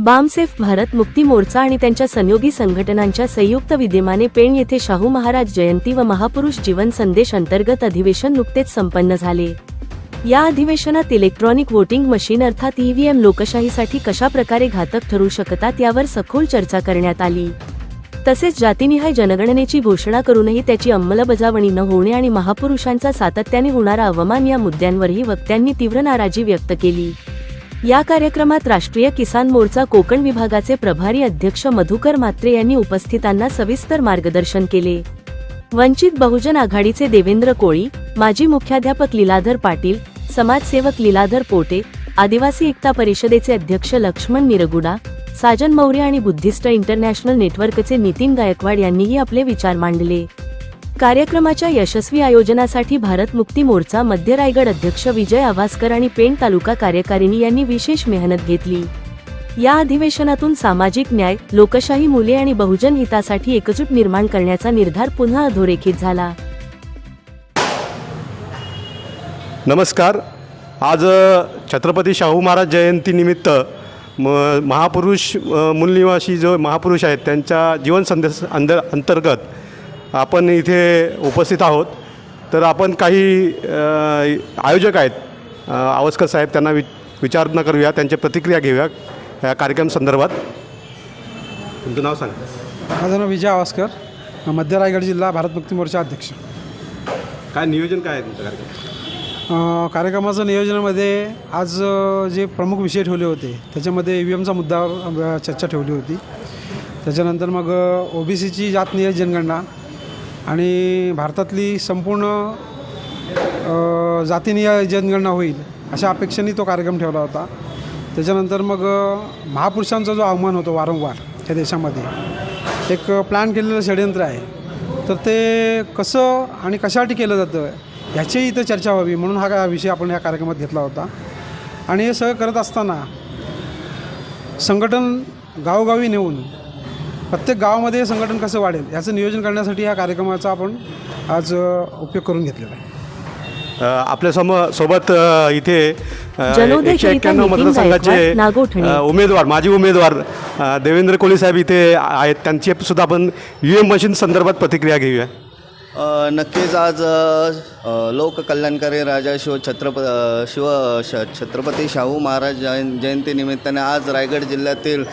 बामसेफ भारत मुक्ती मोर्चा आणि त्यांच्या संयोगी संघटनांच्या संयुक्त विद्यमाने पेण येथे शाहू महाराज जयंती व महापुरुष जीवन संदेश अंतर्गत अधिवेशन नुकतेच संपन्न झाले. या अधिवेशनात इलेक्ट्रॉनिक वोटिंग मशीन अर्थात ईव्हीएम लोकशाहीसाठी कशा प्रकारे घातक ठरू शकतात यावर सखोल चर्चा करण्यात आली. तसेच जातीनिहाय जनगणनेची घोषणा करूनही त्याची अंमलबजावणी न होणे आणि महापुरुषांचा सातत्याने होणारा अवमान या मुद्द्यांवरही वक्त्यांनी तीव्र नाराजी व्यक्त केली. या कार्यक्रमात राष्ट्रीय किसान मोर्चा कोकण विभागाचे प्रभारी अध्यक्ष मधुकर म्हात्रे यांनी उपस्थितांना सविस्तर मार्गदर्शन केले. वंचित बहुजन आघाडीचे देवेंद्र कोळी माजी मुख्याध्यापक लीलाधर पाटील समाजसेवक लीलाधर पोटे आदिवासी एकता परिषदेचे अध्यक्ष लक्ष्मण निरगुडा साजन मौर्य आणि बुद्धिस्ट इंटरनॅशनल नेटवर्कचे नितीन गायकवाड यांनीही आपले विचार मांडले. कार्यक्रमाच्या यशस्वी आयोजनासाठी भारत मुक्ती मोर्चा मध्य रायगड अध्यक्ष विजय आवासकर आणि पेण तालुका कार्यकारिणी यांनी विशेष मेहनत घेतली. या अधिवेशनातून सामाजिक न्याय लोकशाही मुले आणि बहुजन हितासाठी एकजूट निर्माण करण्याचा निर्धार पुन्हा अधोरेखित झाला. नमस्कार. आज छत्रपती शाहू महाराज जयंतीनिमित्त म महापुरुष मूलनिवासी जो महापुरुष आहेत त्यांच्या जीवन संदेश अंद अंतर्गत आपण इथे उपस्थित आहोत. तर आपण काही आयोजक आहेत. आवस्कर साहेब त्यांना वि विचारणा करूया त्यांच्या प्रतिक्रिया घेऊया या कार्यक्रम संदर्भात. तुमचं नाव सांगा. माझं नाव विजय आवासकर. मध्य रायगड जिल्हा भारत मुक्ती मोर्चा अध्यक्ष. काय नियोजन काय आहे तुमचं कार्यक्रम? कार्यक्रमाचं नियोजनामध्ये आज जे प्रमुख विषय ठेवले होते त्याच्यामध्ये ई व्ही एमचा मुद्द्यावर अ, चर्चा ठेवली होती. त्याच्यानंतर मग ओ बी सीची जातनिय जनगणना आणि भारतातली संपूर्ण जातीनीय जातीनिय जनगणना होईल अशा अपेक्षेने तो कार्यक्रम ठेवला होता. त्याच्यानंतर मग महापुरुषांचा जो आव्हान होतो वारंवार या देशामध्ये एक प्लॅन केलेलं षडयंत्र आहे. तर ते कसं आणि कशासाठी केलं जातं ह्याचीही इथं चर्चा व्हावी म्हणून हा का- विषय आपण या कार्यक्रमात घेतला होता. आणि हे सगळं करत असताना संघटन गावोगावी नेऊन प्रत्येक गावामध्ये हे संघटन कसं वाढेल याचं नियोजन करण्यासाठी या कार्यक्रमाचा आपण आज उपयोग करून घेतलेला आहे. आपल्या सम सोबत इथे एकशे एक्क्याण्णव मतदारसंघाचे उमेदवार माजी उमेदवार देवेंद्र कोळी साहेब इथे आहेत. त्यांची सुद्धा आपण यू एम मशीन संदर्भात प्रतिक्रिया घेऊया. नक्कीच आज लोककल्याणकारी राजा शिव छत्रप शिव श छत्रपती शाहू महाराज जयं जयंतीनिमित्ताने आज रायगड जिल्ह्यातील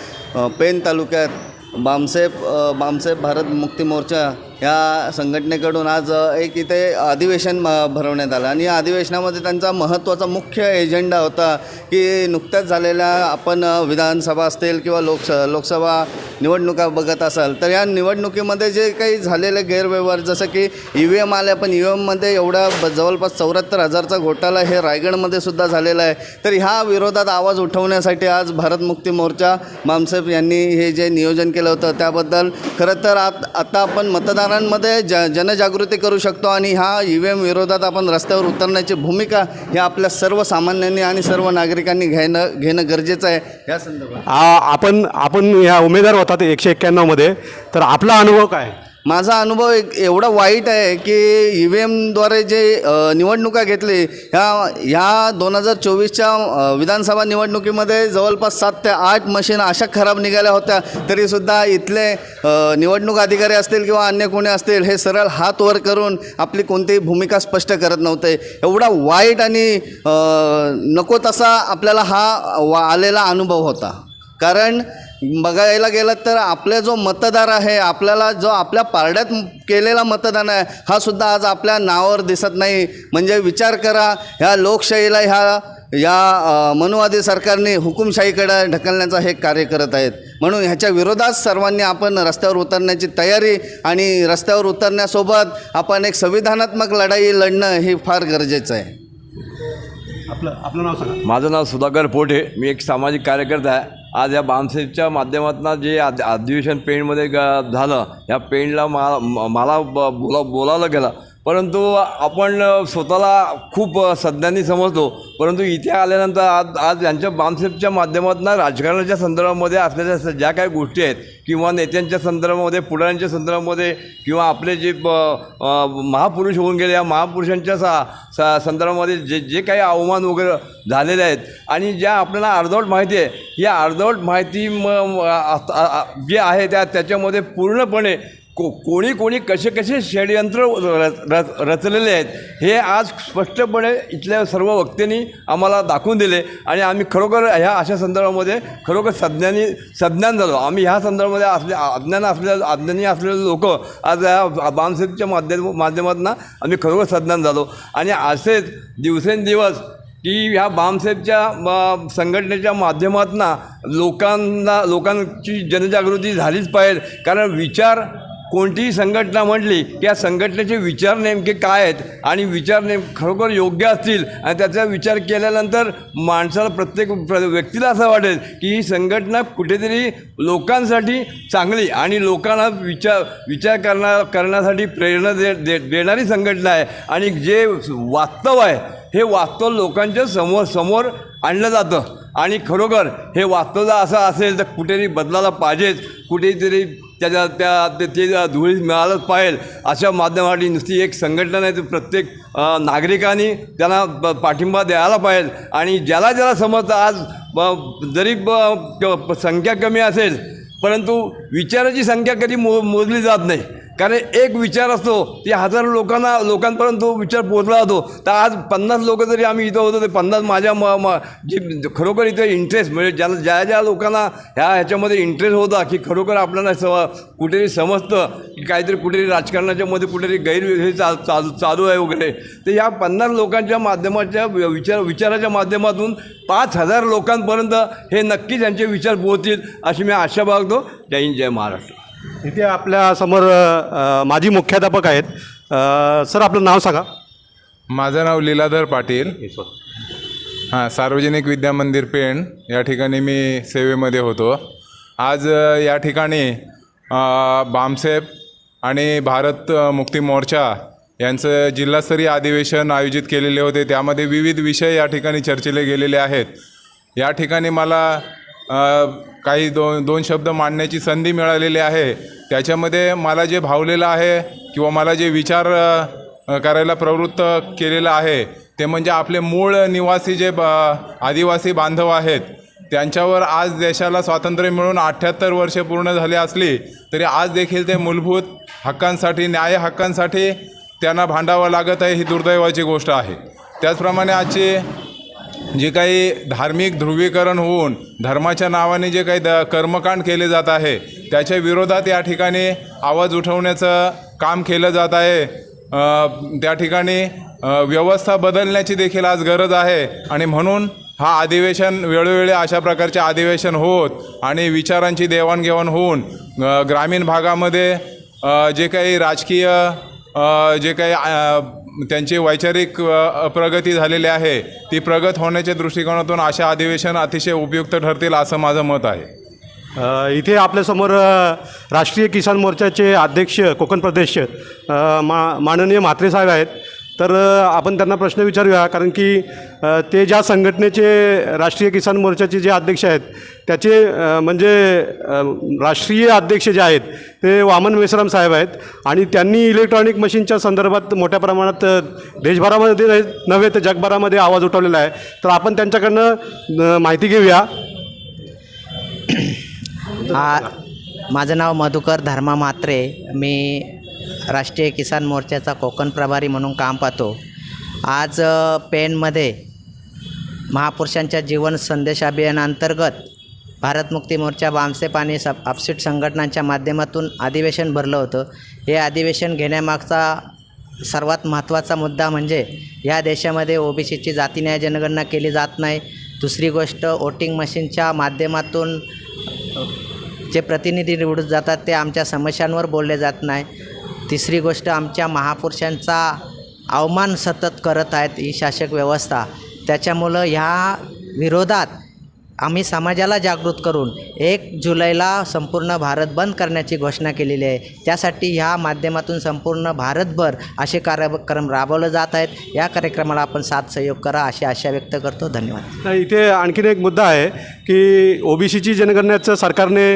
पेण तालुक्यात बामसेब बामसेब बामसेफ भारत मुक्ती मोर्चा या संघटनेकडून आज एक इथे अधिवेशन भरवण्यात आलं. आणि या अधिवेशनामध्ये त्यांचा महत्त्वाचा मुख्य एजेंडा होता की नुकत्याच झालेल्या आपण विधानसभा असतील किंवा लोकस लोकसभा निवडणुका बघत असाल तर या निवडणुकीमध्ये जे काही झालेले गैरव्यवहार जसं की ई व्ही एम आले पण ई व्ही एममध्ये एवढा ब जवळपास चौऱ्याहत्तर हजारचा घोटाळा हे रायगडमध्ये सुद्धा झालेला आहे. तर ह्या विरोधात आवाज उठवण्यासाठी आज भारत मुक्ती मोर्चा मामसेफ यांनी हे जे नियोजन केलं होतं त्याबद्दल खरं तर आत आता आपण मतदान मतदारांमध्ये ज जनजागृती करू शकतो आणि ह्या ई व्ही एम विरोधात आपण रस्त्यावर उतरण्याची भूमिका ही आपल्या सर्वसामान्यांनी आणि सर्व नागरिकांनी घेणं घेणं गरजेचं आहे. या संदर्भात. आपण आपण ह्या उमेदवार होतात एकशे एक्क्याण्णवमध्ये. तर आपला अनुभव काय? माझा अनुभव एक एवढा वाईट आहे की ई व्ही एमद्वारे जे निवडणुका घेतली ह्या ह्या दोन हजार चोवीसच्या विधानसभा निवडणुकीमध्ये जवळपास सात ते आठ मशीन अशा खराब निघाल्या होत्या तरीसुद्धा इथले निवडणूक अधिकारी असतील किंवा अन्य कोणी असतील हे सरळ हात वर करून आपली कोणतीही भूमिका स्पष्ट करत नव्हते. एवढा वाईट आणि नको तसा आपल्याला हा वा आलेला अनुभव होता. कारण बघायला गेलं तर आपला जो मतदार आहे आपल्याला जो आपल्या पारड्यात केलेला मतदान आहे हा सुद्धा आज आपल्या नावावर दिसत नाही. म्हणजे विचार करा ह्या लोकशाहीला ह्या या मनुवादी सरकारने हुकुमशाहीकडे ढकलण्याचं हे कार्य करत आहेत. म्हणून ह्याच्या विरोधात सर्वांनी आपण रस्त्यावर उतरण्याची तयारी आणि रस्त्यावर उतरण्यासोबत आपण एक संविधानात्मक लढाई लढणं हे फार गरजेचं आहे. आपलं आपलं नाव सांगा. माझं नाव सुधाकर पोटे मी एक सामाजिक कार्यकर्ता आहे. आज या बामसेफच्या माध्यमातून जे आद अधिवेशन पेणमध्ये ग झालं या पेणला मा मला ब बोला बोलावलं गेलं परंतु आपण स्वतःला खूप सज्ञानी समजतो. परंतु इथे आल्यानंतर आज आज यांच्या बामसेपच्या माध्यमातून राजकारणाच्या संदर्भामध्ये असलेल्या ज्या काही गोष्टी आहेत किंवा नेत्यांच्या संदर्भामध्ये पुढाऱ्यांच्या संदर्भामध्ये किंवा आपले जे महापुरुष होऊन गेले या महापुरुषांच्या सा सा संदर्भामध्ये जे जे काही अवमान वगैरे झालेले आहेत. आणि ज्या आपल्याला अर्धवट माहिती आहे या अर्धवट माहिती म जे आहे त्या त्याच्यामध्ये पूर्णपणे को कोणी कोणी कसे कसे षडयंत्र रच रच- रचलेले आहेत हे आज स्पष्टपणे इथल्या सर्व वक्त्यांनी आम्हाला दाखवून दिले. आणि आम्ही खरोखर ह्या अशा संदर्भामध्ये खरोखर सज्ञानी सज्ञान झालो. आम्ही ह्या संदर्भामध्ये असले अज्ञान असलेल्या अज्ञानी असलेले लोक आज या बामसेपच्या माध्यम माध्यमातून आम्ही खरोखर सज्ञान झालो. आणि असेच दिवसेंदिवस की ह्या बामसेपच्या म, संघटनेच्या माध्यमातून लोकांना लोकांची जनजागृती झालीच पाहिजे. कारण विचार कोणतीही संघटना म्हटली की या संघटनेचे विचार नेमके काय आहेत आणि विचार नेम खरोखर योग्य असतील आणि त्याचा विचार केल्यानंतर माणसाला प्रत्येक प्र व्यक्तीला असं वाटेल की ही संघटना कुठेतरी लोकांसाठी चांगली आणि लोकांना विचार विचार करण्या करण्यासाठी प्रेरणा दे दे देणारी संघटना आहे. आणि जे वास्तव आहे हे वास्तव लोकांच्या समोर समोर आणलं जातं. आणि खरोखर हे वास्तव जर असं असेल तर कुठेतरी बदलायला पाहिजेच. कुठेतरी त्याच्या त्या ते ते धुळी मिळालंच पाहिजे अशा माध्यमासाठी नुसती एक संघटना नाही तर प्रत्येक नागरिकांनी त्यांना पाठिंबा द्यायला पाहिजे आणि ज्याला ज्याला समजतं आज ब- जरी ब- संख्या कमी असेल परंतु विचाराची संख्या कधी मो मोजली जात नाही. कारण एक विचार असतो ते हजारो लोकांना लोकांपर्यंत तो विचार पोचला जातो. तर आज पन्नास लोक जरी आम्ही इथं होतो ते पन्नास माझ्या म म जे खरोखर इथं इंटरेस्ट म्हणजे ज्याला ज्या ज्या लोकांना ह्या ह्याच्यामध्ये इंटरेस्ट होता की खरोखर आपल्याला सव कुठेतरी समजतं की काहीतरी कुठेतरी राजकारणाच्यामध्ये कुठेतरी गैर हे चा चालू चालू आहे वगैरे. तर ह्या पन्नास लोकांच्या माध्यमाच्या विचार विचाराच्या माध्यमातून पाच हजार लोकांपर्यंत हे नक्कीच यांचे विचार पोहोचतील अशी मी आशा बाळगतो. जय हिंद जय महाराष्ट्र. इथे आपल्यासमोर माजी मुख्याध्यापक आहेत. सर आपलं नाव सांगा. माझं नाव लीलाधर पाटील. हां सार्वजनिक विद्या मंदिर पेण. या ठिकाणी मी सेवेमध्ये होतो. आज या ठिकाणी अ, बामसेप आणि भारत मुक्ती मोर्चा यांचं जिल्हास्तरीय अधिवेशन आयोजित केलेले होते. त्यामध्ये विविध विषय या ठिकाणी चर्चिले गेलेले आहेत. या ठिकाणी मला काही दोन दोन शब्द मांडण्याची संधी मिळालेली आहे. त्याच्यामध्ये मला जे भावलेलं आहे किंवा मला जे विचार करायला प्रवृत्त केलेलं आहे ते म्हणजे आपले मूळ निवासी जे ब आदिवासी बांधव आहेत त्यांच्यावर आज देशाला स्वातंत्र्य मिळून अठ्ठ्याहत्तर वर्षे पूर्ण झाली असली तरी आज देखील ते मूलभूत हक्कांसाठी न्याय हक्कांसाठी त्यांना भांडावं लागत आहे ही दुर्दैवाची गोष्ट आहे. त्याचप्रमाणे आजची जे काही धार्मिक ध्रुवीकरण होऊन धर्माच्या नावाने जे काही द कर्मकांड केले जात आहे त्याच्या विरोधात या ठिकाणी आवाज उठवण्याचं काम केलं जात आहे. त्या ठिकाणी व्यवस्था बदलण्याची देखील आज गरज आहे आणि म्हणून हा अधिवेशन वेळोवेळी अशा प्रकारचे अधिवेशन होत आणि विचारांची देवाणघेवाण होऊन ग्रामीण भागामध्ये जे काही राजकीय जे काही त्यांची वैचारिक प्रगती झालेली आहे. ती प्रगत होण्याच्या दृष्टिकोनातून अशा अधिवेशन अतिशय उपयुक्त ठरतील असं माझं मत आहे. इथे आपल्यासमोर राष्ट्रीय किसान मोर्चाचे अध्यक्ष कोकण प्रदेश मा माननीय म्हात्रे साहेब आहेत. तर आपण त्यांना प्रश्न विचारूया. कारण की ते ज्या संघटनेचे राष्ट्रीय किसान मोर्चाचे जे अध्यक्ष आहेत त्याचे म्हणजे राष्ट्रीय अध्यक्ष जे आहेत ते वामन मेसराम साहेब आहेत. आणि त्यांनी इलेक्ट्रॉनिक मशीनच्या संदर्भात मोठ्या प्रमाणात देशभरामध्ये नव्हे तर जगभरामध्ये आवाज उठवलेला आहे. तर आपण त्यांच्याकडनं माहिती घेऊया. माझं नाव मधुकर धर्मा म्हात्रे. मी राष्ट्रीय किसान मोर्चाचा कोकण प्रभारी म्हणून काम पाहतो. आज पेनमध्ये महापुरुषांच्या जीवन संदेश अभियानांतर्गत भारत मुक्ती मोर्चा बामसेप आणि सब अपसीट संघटनांच्या माध्यमातून अधिवेशन भरलं होतं. हे अधिवेशन घेण्यामागचा सर्वात महत्त्वाचा मुद्दा म्हणजे या देशामध्ये ओबीसीची जाती न्याय जनगणना केली जात नाही. दुसरी गोष्ट वोटिंग मशीनच्या माध्यमातून जे प्रतिनिधी निवडून जातात ते आमच्या समस्यांवर बोलले जात नाही. तिसरी गोष्ट आमच्या महापुरुषांचा अवमान सतत करत आहेत ही शासक व्यवस्था. त्याच्यामुळं ह्या विरोधात आम्ही समाजाला जागृत करून एक जुलैला संपूर्ण भारत बंद करण्याची घोषणा केलेली आहे. त्यासाठी ह्या माध्यमातून संपूर्ण भारतभर असे कार्यक्रम राबवले जात आहेत. या कार्यक्रमाला आपण साथ सहयोग करा अशी आशा व्यक्त करतो. धन्यवाद. नाही, इथे आणखीन एक मुद्दा आहे की ओबीसीची जनगणनेचं सरकारने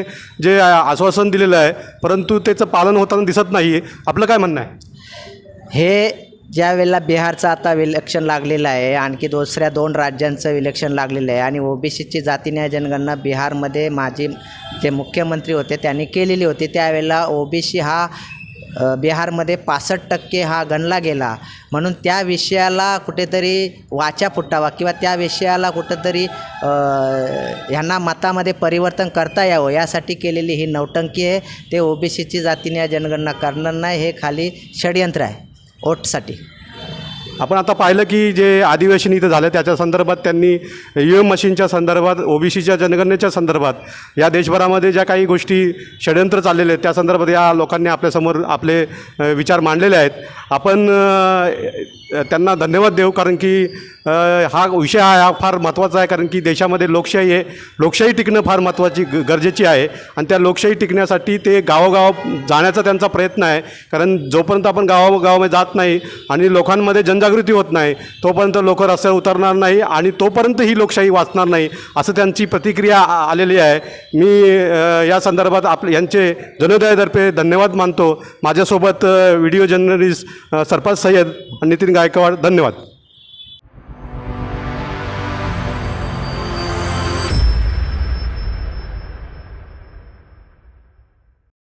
जे आश्वासन दिलेलं आहे परंतु त्याचं पालन होताना दिसत नाही आपलं काय म्हणणं आहे? हे ज्या वेळेला बिहारचं आता विलक्षण लागलेलं आहे आणखी दुसऱ्या दोन राज्यांचं विलक्षण लागलेलं आहे आणि ओबीसीची जातीन्याय जनगणना बिहारमध्ये माजी जे मुख्यमंत्री होते त्यांनी केलेली होती त्यावेळेला ओबीसी हा बिहारमध्ये पासष्ट टक्के हा गणला गेला. म्हणून त्या विषयाला कुठेतरी वाचा फुटावा किंवा त्या विषयाला कुठंतरी ह्यांना मतामध्ये परिवर्तन करता यावं यासाठी केलेली ही नौटंकी आहे. ते ओबीसीची जातीने जनगणना करणार नाही हे खाली षडयंत्र आहे. ओटसाठी. आपण आता पाहिलं की जे अधिवेशन इथं झालं त्याच्या संदर्भात त्यांनी यू एम मशीनच्या संदर्भात ओबीसीच्या जनगणनेच्या संदर्भात या देशभरामध्ये ज्या काही गोष्टी षडयंत्र चाललेले आहेत त्या संदर्भात या लोकांनी आपल्यासमोर आपले विचार मांडलेले आहेत. आपण त्यांना धन्यवाद देऊ कारण की हा विषय हा हा फार महत्त्वाचा आहे कारण की देशामध्ये लोकशाही आहे लोकशाही टिकणं फार महत्त्वाची ग- गरजेची आहे. आणि त्या लोकशाही टिकण्यासाठी ते गावोगाव जाण्याचा त्यांचा प्रयत्न आहे कारण जोपर्यंत आपण गावागावामध्ये जात नाही आणि लोकांमध्ये जनजागृती होत नाही तोपर्यंत लोक रस्त्यावर उतरणार नाही आणि तोपर्यंत ही लोकशाही वाचणार नाही असं त्यांची प्रतिक्रिया आलेली आहे. मी या संदर्भात आपले यांचे जनोदयातर्फे धन्यवाद मानतो. माझ्यासोबत व्हिडिओ जर्नलिस्ट सरपंच सय्यद नितीन गायकवाड धन्यवाद.